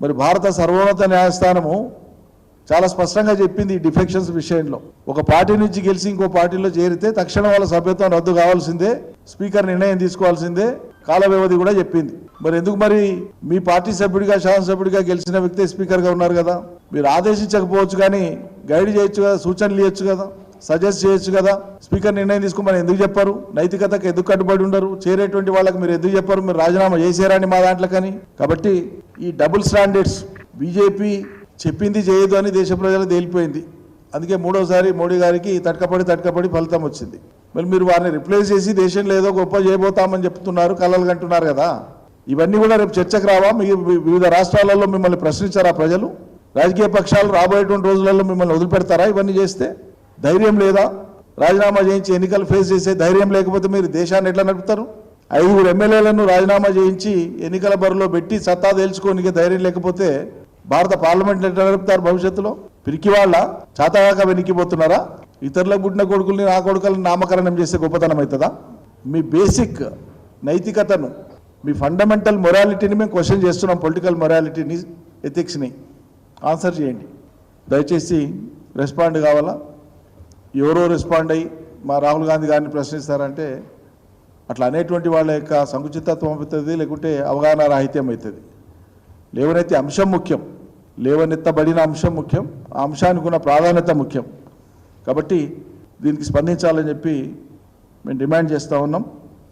మరి భారత సర్వోన్నత న్యాయస్థానము చాలా స్పష్టంగా చెప్పింది ఈ డిఫెక్షన్స్ విషయంలో. ఒక పార్టీ నుంచి గెలిచి ఇంకో పార్టీలో చేరితే తక్షణం వాళ్ళ సభ్యత్వం రద్దు కావాల్సిందే స్పీకర్ నిర్ణయం తీసుకోవాల్సిందే కాల వ్యవధి కూడా చెప్పింది. మరి ఎందుకు మరి మీ పార్టీ సభ్యుడిగా శాసనసభ్యుడిగా గెలిచిన వ్యక్తే స్పీకర్గా ఉన్నారు కదా? మీరు ఆదేశించకపోవచ్చు కానీ గైడ్ చేయొచ్చు కదా సూచనలు ఇవ్వచ్చు కదా సజెస్ట్ చేయొచ్చు కదా? స్పీకర్ నిర్ణయం తీసుకోమని ఎందుకు చెప్పారు? నైతికతకు ఎందుకు కట్టుబడి ఉండరు? చేరేటువంటి వాళ్ళకి మీరు ఎందుకు చెప్పారు? మీరు రాజీనామా చేసేరాని మా దాంట్లో కానీ? కాబట్టి ఈ డబుల్ స్టాండర్డ్స్ బీజేపీ చెప్పింది చేయదు అని దేశ ప్రజలు తేలిపోయింది. అందుకే మూడోసారి మోడీ గారికి తడకపడి తడకపడి ఫలితం వచ్చింది. మరి మీరు వారిని రిప్లేస్ చేసి దేశంలో ఏదో గొప్ప చేయబోతామని చెప్తున్నారు కలలు కంటున్నారు కదా. ఇవన్నీ కూడా రేపు చర్చకు రావా? మీ వివిధ రాష్ట్రాలలో మిమ్మల్ని ప్రశ్నించారా ప్రజలు? రాజకీయ పక్షాలు రాబోయేటువంటి రోజులలో మిమ్మల్ని వదిలిపెడతారా ఇవన్నీ చేస్తే? ధైర్యం లేదా? రాజీనామా చేయించి ఎన్నికలు ఫేస్ చేసే ధైర్యం లేకపోతే మీరు దేశాన్ని ఎట్లా నడుపుతారు? ఐదుగురు ఎమ్మెల్యేలను రాజీనామా చేయించి ఎన్నికల బరిలో పెట్టి సత్తా తేల్చుకోనికి ధైర్యం లేకపోతే భారత పార్లమెంట్ ఎట్లా నడుపుతారు భవిష్యత్తులో? పిరికి వాళ్ళ చాతగాక వెనికిపోతున్నారా? ఇతరులకు పుట్టిన కొడుకుల్ని నా కొడుకులను నామకరణం చేసే గొప్పతనం అవుతుందా? మీ బేసిక్ నైతికతను మీ ఫండమెంటల్ మొరాలిటీని మేము క్వశ్చన్ చేస్తున్నాం పొలిటికల్ మొరాలిటీని ఎథిక్స్ని ఆన్సర్ చేయండి. దయచేసి రెస్పాండ్ కావాలా? ఎవరో రెస్పాండ్ అయ్యి మా రాహుల్ గాంధీ గారిని ప్రశ్నిస్తారంటే అట్లా అనేటువంటి వాళ్ళ యొక్క సంకుచితత్వం అవుతుంది లేకుంటే అవగాహన రాహిత్యం అవుతుంది. లేవనైతే అంశం ముఖ్యం. లేవనెత్తబడిన అంశం ముఖ్యం. ఆ అంశానికి ఉన్న ప్రాధాన్యత ముఖ్యం. కాబట్టి దీనికి స్పందించాలని చెప్పి మేము డిమాండ్ చేస్తూ ఉన్నాం.